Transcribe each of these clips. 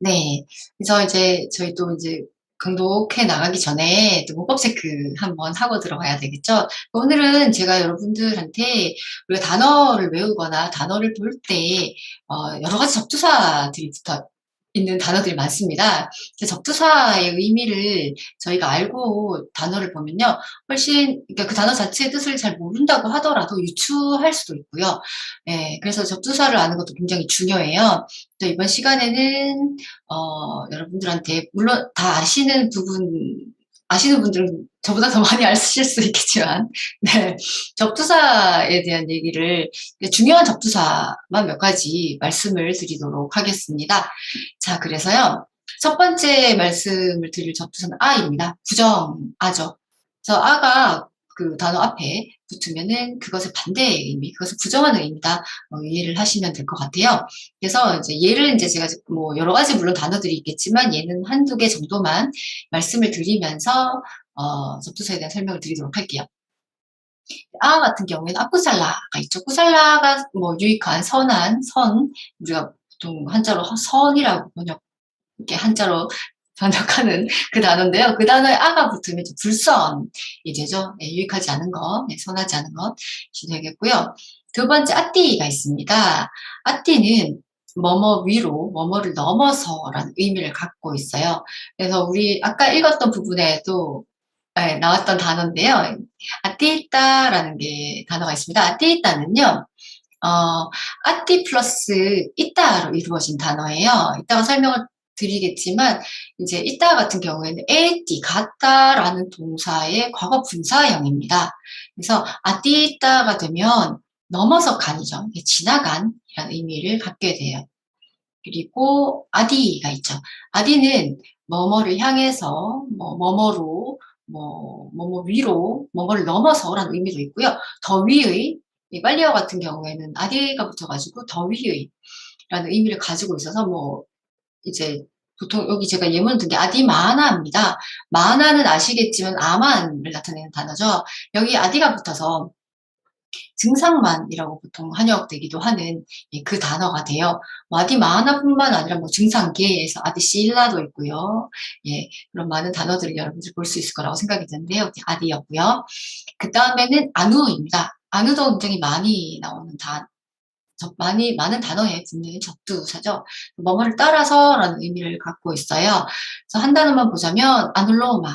네. 그래서 이제 저희 또 이제 강독해 나가기 전에 또 문법 체크 한번 하고 들어가야 되겠죠. 오늘은 제가 여러분들한테 우리가 단어를 외우거나 단어를 볼때 어, 여러 가지 접두사들이 붙어 있는 단어들이 많습니다. 접두사의 의미를 저희가 알고 단어를 보면요. 훨씬, 그러니까 그 단어 자체의 뜻을 잘 모른다고 하더라도 유추할 수도 있고요. 예, 그래서 접두사를 아는 것도 굉장히 중요해요. 또 이번 시간에는, 어, 여러분들한테, 물론 다 아시는 부분, 아시는 분들은 저보다 더 많이 아실 수 있겠지만, 네. 접두사에 대한 얘기를, 중요한 접두사만 몇 가지 말씀을 드리도록 하겠습니다. 자, 그래서요. 첫 번째 말씀을 드릴 접두사는 아입니다. 부정, 아죠. 그래서 아가 그 단어 앞에 붙으면은 그것의 반대의 의미, 그것을 부정하는 의미다. 어, 이해를 하시면 될 것 같아요. 그래서 이제 얘를 이제 제가 뭐 여러 가지 물론 단어들이 있겠지만 얘는 한두 개 정도만 말씀을 드리면서 어, 접두사에 대한 설명을 드리도록 할게요. 아 같은 경우에는 아쿠살라가 있죠. 쿠살라가 뭐 유익한, 선한, 선, 우리가 보통 한자로 선이라고 번역, 이렇게 한자로 번역하는 그 단어인데요. 그 단어에 아가 붙으면 불선이 되죠. 네, 유익하지 않은 것, 네, 선하지 않은 것이 되겠고요. 두 번째 아띠가 있습니다. 아띠는 뭐뭐 위로, 뭐뭐를 넘어서라는 의미를 갖고 있어요. 그래서 우리 아까 읽었던 부분에도 네, 나왔던 단어인데요. 아띠있다라는 게 단어가 있습니다. 아띠있다는요. 어, 아띠 플러스 있다로 이루어진 단어예요. 이따가 설명을 드리겠지만 이제 있다 같은 경우에는 에띠 같다라는 동사의 과거 분사형입니다. 그래서 아띠 있다가 되면 넘어서 간이죠. 지나간이라는 의미를 갖게 돼요. 그리고 아디가 있죠. 아디는 뭐뭐를 향해서 뭐 뭐뭐로 뭐 뭐 뭐 위로 뭐뭐를 넘어서라는 의미도 있고요. 더 위의 빨리어 같은 경우에는 아디가 붙어가지고 더 위의 라는 의미를 가지고 있어서 뭐 이제 보통 여기 제가 예문 든 게 아디마나입니다. 마나는 아시겠지만 아만을 나타내는 단어죠. 여기 아디가 붙어서 증상만이라고 보통 한역되기도 하는 그 단어가 돼요. 뭐 아디마나뿐만 아니라 뭐 증상계에서 아디실라도 있고요. 예, 그런 많은 단어들을 여러분들 볼수 있을 거라고 생각이 드는데요. 아디였고요. 그 다음에는 안우입니다. 안우도 굉장히 많이 나오는 단, 많이 많은 단어에 붙는 접두사죠. 뭐뭐를 따라서라는 의미를 갖고 있어요. 그래서 한 단어만 보자면 아눌로마.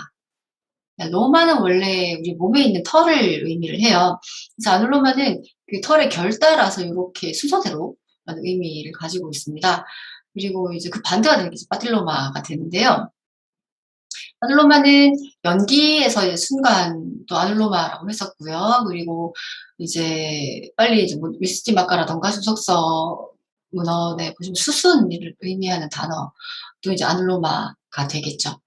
로마는 원래 우리 몸에 있는 털을 의미를 해요. 그래서 아눌로마는 그 털의 결 따라서 이렇게 순서대로 의미를 가지고 있습니다. 그리고 이제 그 반대가 되는 게 빠딜로마가 되는데요. 아눌로마는 연기에서의 순간 또 아눌로마라고 했었고요. 그리고 이제 빨리 이제 뭐 위스티 마카라던가 수석서 문헌에 보시면 수순을 의미하는 단어 또 이제 아눌로마가 되겠죠.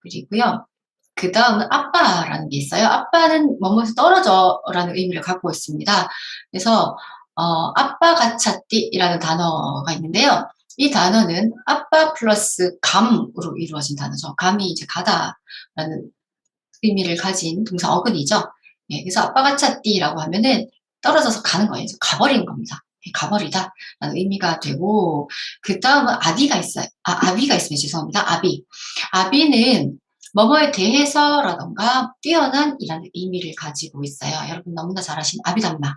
그리고요. 그 다음은 아빠라는 게 있어요. 아빠는 뭐뭐에서 떨어져라는 의미를 갖고 있습니다. 그래서 어, 아빠 가차띠라는 단어가 있는데요. 이 단어는 아빠 플러스 감으로 이루어진 단어죠. 감이 이제 가다라는 의미를 가진 동사 어근이죠. 예, 그래서 아빠가 찾디라고 하면은 떨어져서 가는 거예요. 가버리는 겁니다. 예, 가버리다 라는 의미가 되고 그 다음은 아비가 있어요. 아, 아비가 있으면 죄송합니다. 아비. 아비는 뭐뭐에 대해서라던가 뛰어난 이라는 의미를 가지고 있어요. 여러분 너무나 잘 아시는 아비담마.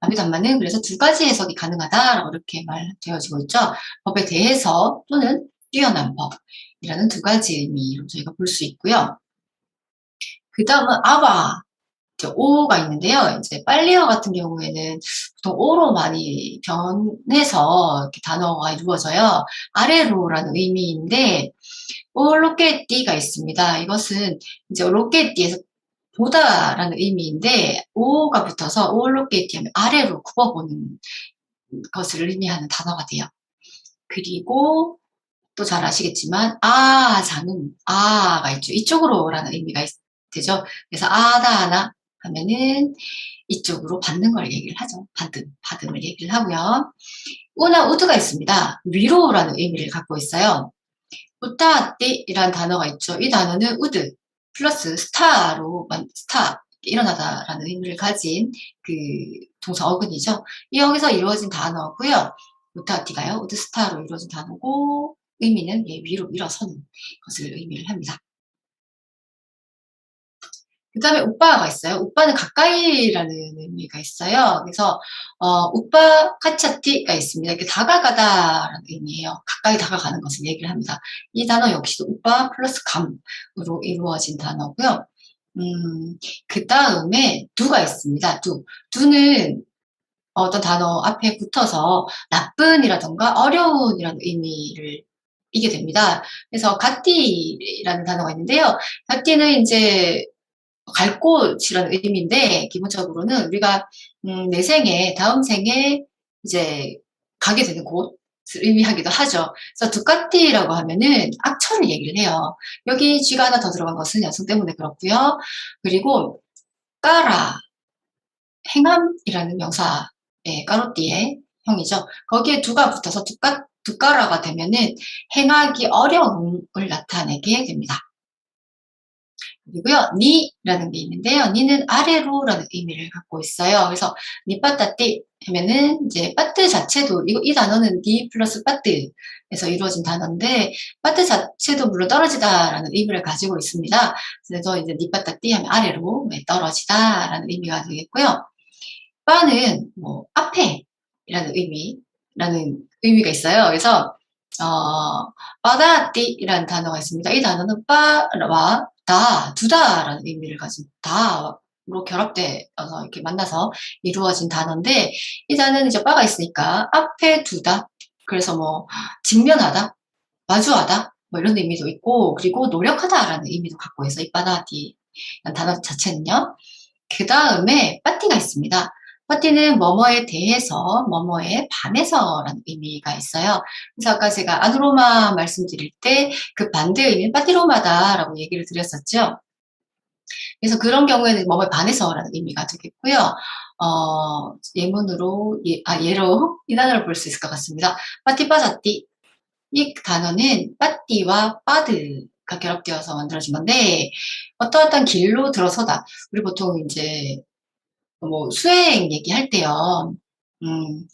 아비담마는 그래서 두 가지 해석이 가능하다라고 이렇게 말되어지고 있죠. 법에 대해서 또는 뛰어난 법이라는 두 가지 의미로 저희가 볼 수 있고요. 그 다음은 아바 오가 있는데요. 이제 빨리어 같은 경우에는 보통 오로 많이 변해서 단어가 이루어져요. 아래로라는 의미인데 올로케띠가 있습니다. 이것은 이제 올로케띠에서 보다라는 의미인데 오가 붙어서 올로케띠 하면 아래로 굽어보는 것을 의미하는 단어가 돼요. 그리고 또 잘 아시겠지만 아자는 아가 있죠. 이쪽으로라는 의미가 있, 되죠. 그래서 아다나 하면은 이쪽으로 받는 걸 얘기를 하죠. 받음, 받음을 얘기를 하고요. 우나 우드가 있습니다. 위로라는 의미를 갖고 있어요. 우타띠이라는 단어가 있죠. 이 단어는 우드 플러스 스타로 스타 일어나다라는 의미를 가진 그 동사 어근이죠. 이 여기서 이루어진 단어고요. 우타띠가요. 우드 스타로 이루어진 단어고 의미는 예, 위로 밀어서는 것을 의미를 합니다. 그 다음에 오빠가 있어요. 오빠는 가까이라는 의미가 있어요. 그래서 어, 오빠 카차티가 있습니다. 이렇게 다가가다라는 의미예요. 가까이 다가가는 것을 얘기를 합니다. 이 단어 역시도 오빠 플러스 감으로 이루어진 단어고요. 음, 그 다음에 두가 있습니다. 두. 두는 어떤 단어 앞에 붙어서 나쁜이라던가 어려운이라는 의미를 이게 됩니다. 그래서 가띠라는 단어가 있는데요. 가띠는 이제 갈 곳이라는 의미인데 기본적으로는 우리가 음, 내 생에 다음 생에 이제 가게 되는 곳을 의미하기도 하죠. 그래서 두카티라고 하면은 악천을 얘기를 해요. 여기 쥐가 하나 더 들어간 것은 여성 때문에 그렇고요. 그리고 까라 행함이라는 명사 예, 까로띠의 형이죠. 거기에 두가 붙어서 두까 두까라가 되면은 행하기 어려움을 나타내게 됩니다. 그리고요, 니라는 게 있는데요. 니는 아래로라는 의미를 갖고 있어요. 그래서 니빠따띠 하면은 이제 빠트 자체도 이거 이 단어는 니 플러스 빠트에서 이루어진 단어인데 빠트 자체도 물론 떨어지다라는 의미를 가지고 있습니다. 그래서 이제 니빠따띠 하면 아래로 네, 떨어지다라는 의미가 되겠고요. 빠는 뭐 앞에라는 의미라는 의미가 있어요. 그래서 어, 빠다띠라는 단어가 있습니다. 이 단어는 빠와 다, 두다라는 의미를 가진 다 로 결합돼서 이렇게 만나서 이루어진 단어인데 이 단어는 이제 빠가 있으니까 앞에 두다 그래서 뭐 직면하다 마주하다 뭐 이런 의미도 있고 그리고 노력하다라는 의미도 갖고 있어 이 빠다디 단어 자체는요 그 다음에 빠띠가 있습니다 파티는 뭐뭐에 대해서, 뭐뭐에 반해서라는 의미가 있어요. 그래서 아까 제가 아누로마 말씀드릴 때 그 반대 의미는 파티로마다라고 얘기를 드렸었죠. 그래서 그런 경우에는 뭐뭐에 반해서라는 의미가 되겠고요. 어, 예문으로, 예, 아, 예로 이 단어를 볼 수 있을 것 같습니다. 파티빠자띠. 이 단어는 빠띠와 빠드 가 결합되어서 만들어진 건데, 어떠어떤 길로 들어서다. 우리 보통 이제 뭐 수행 얘기할 때요. 음,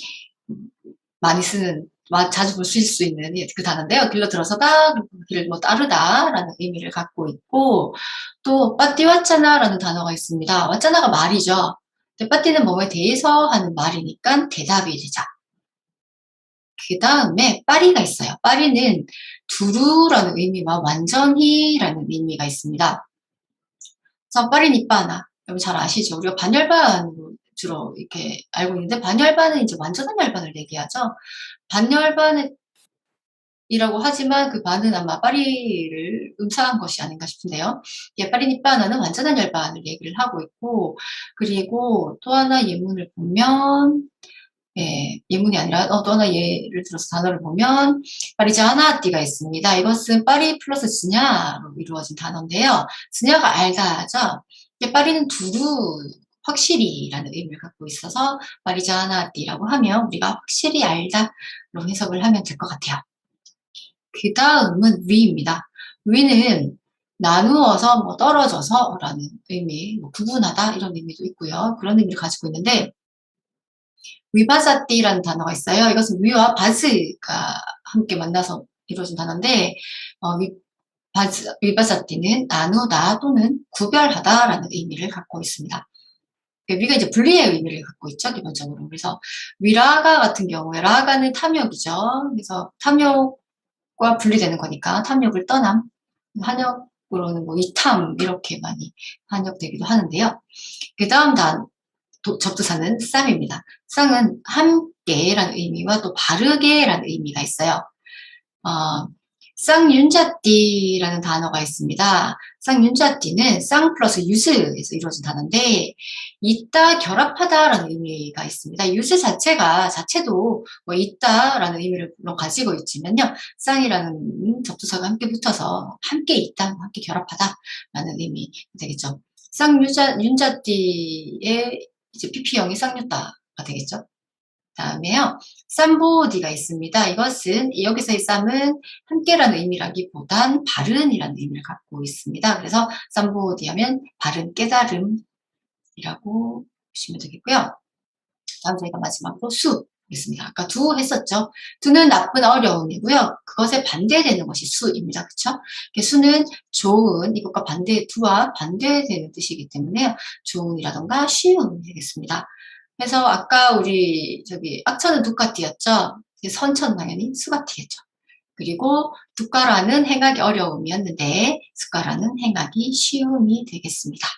많이 쓰는 자주 볼 수 있는 그 단어인데요. 길로 들어서다, 길을 뭐 따르다라는 의미를 갖고 있고 또 빠띠 왔잖아라는 단어가 있습니다. 왔잖아가 말이죠. 빠띠는 뭐에 대해서 하는 말이니까 대답이 되자. 그 다음에 빠리가 있어요. 빠리는 두루라는 의미와 완전히라는 의미가 있습니다. 그래서 빠리니빠나 여러분 잘 아시죠? 우리가 반열반으로 주로 이렇게 알고 있는데 반열반은 이제 완전한 열반을 얘기하죠. 반열반이라고 하지만 그 반은 아마 파리를 음사한 것이 아닌가 싶은데요. 예, 파리니빠나는 완전한 열반을 얘기를 하고 있고 그리고 또 하나 예문을 보면 예, 예문이 아니라 어, 또 하나 예를 들어서 단어를 보면 파리자하나띠가 있습니다. 이것은 파리 플러스 스냐로 이루어진 단어인데요. 스냐가 알다죠. 파리는 두루 확실히라는 의미를 갖고 있어서 마리자나띠라고 하면 우리가 확실히 알다로 해석을 하면 될 것 같아요. 그 다음은 위입니다. 위는 나누어서 뭐 떨어져서 라는 의미, 뭐 구분하다 이런 의미도 있고요. 그런 의미를 가지고 있는데 위바사띠라는 단어가 있어요. 이것은 위와 바스가 함께 만나서 이루어진 단어인데 어, 위, 위바사띠는 나누다 또는 구별하다라는 의미를 갖고 있습니다. 그 위가 이제 분리의 의미를 갖고 있죠, 기본적으로. 그래서 위라가 같은 경우에 라가는 탐욕이죠. 그래서 탐욕과 분리되는 거니까 탐욕을 떠남, 한역으로는 뭐 이탐 이렇게 많이 한역되기도 하는데요. 그 다음 단 접두사는 쌍입니다. 쌍은 함께라는 의미와 또 바르게라는 의미가 있어요. 어, 쌍윤자띠라는 단어가 있습니다. 쌍윤자띠는 쌍 플러스 유스에서 이루어진 단어인데 있다, 결합하다라는 의미가 있습니다. 유스 자체가 자체도 뭐 있다라는 의미를 물론 가지고 있지만요. 쌍이라는 접두사가 함께 붙어서 함께 있다, 함께 결합하다라는 의미 되겠죠. 쌍윤자띠의 이제 PP형이 쌍유다가 되겠죠. 다음에요. 쌈보디가 있습니다. 이것은 여기서의 쌈은 함께라는 의미라기보단 바른이라는 의미를 갖고 있습니다. 그래서 쌈보디 하면 바른 깨달음이라고 보시면 되겠고요. 다음 저희가 마지막으로 수 있습니다. 아까 두 했었죠. 두는 나쁜 어려움이고요. 그것에 반대되는 것이 수입니다. 그렇죠? 수는 좋은 이것과 반대 두와 반대되는 뜻이기 때문에 좋은이라던가 쉬움이 되겠습니다. 그래서 아까 우리 저기 악천은 두까티였죠. 선천 당연히 수가티겠죠. 그리고 두가라는 행하기 어려움이었는데 숫가라는 행하기 쉬움이 되겠습니다.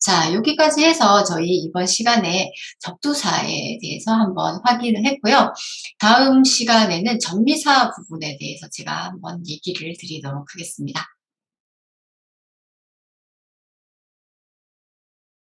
자, 여기까지 해서 저희 이번 시간에 접두사에 대해서 한번 확인을 했고요. 다음 시간에는 전미사 부분에 대해서 제가 한번 얘기를 드리도록 하겠습니다.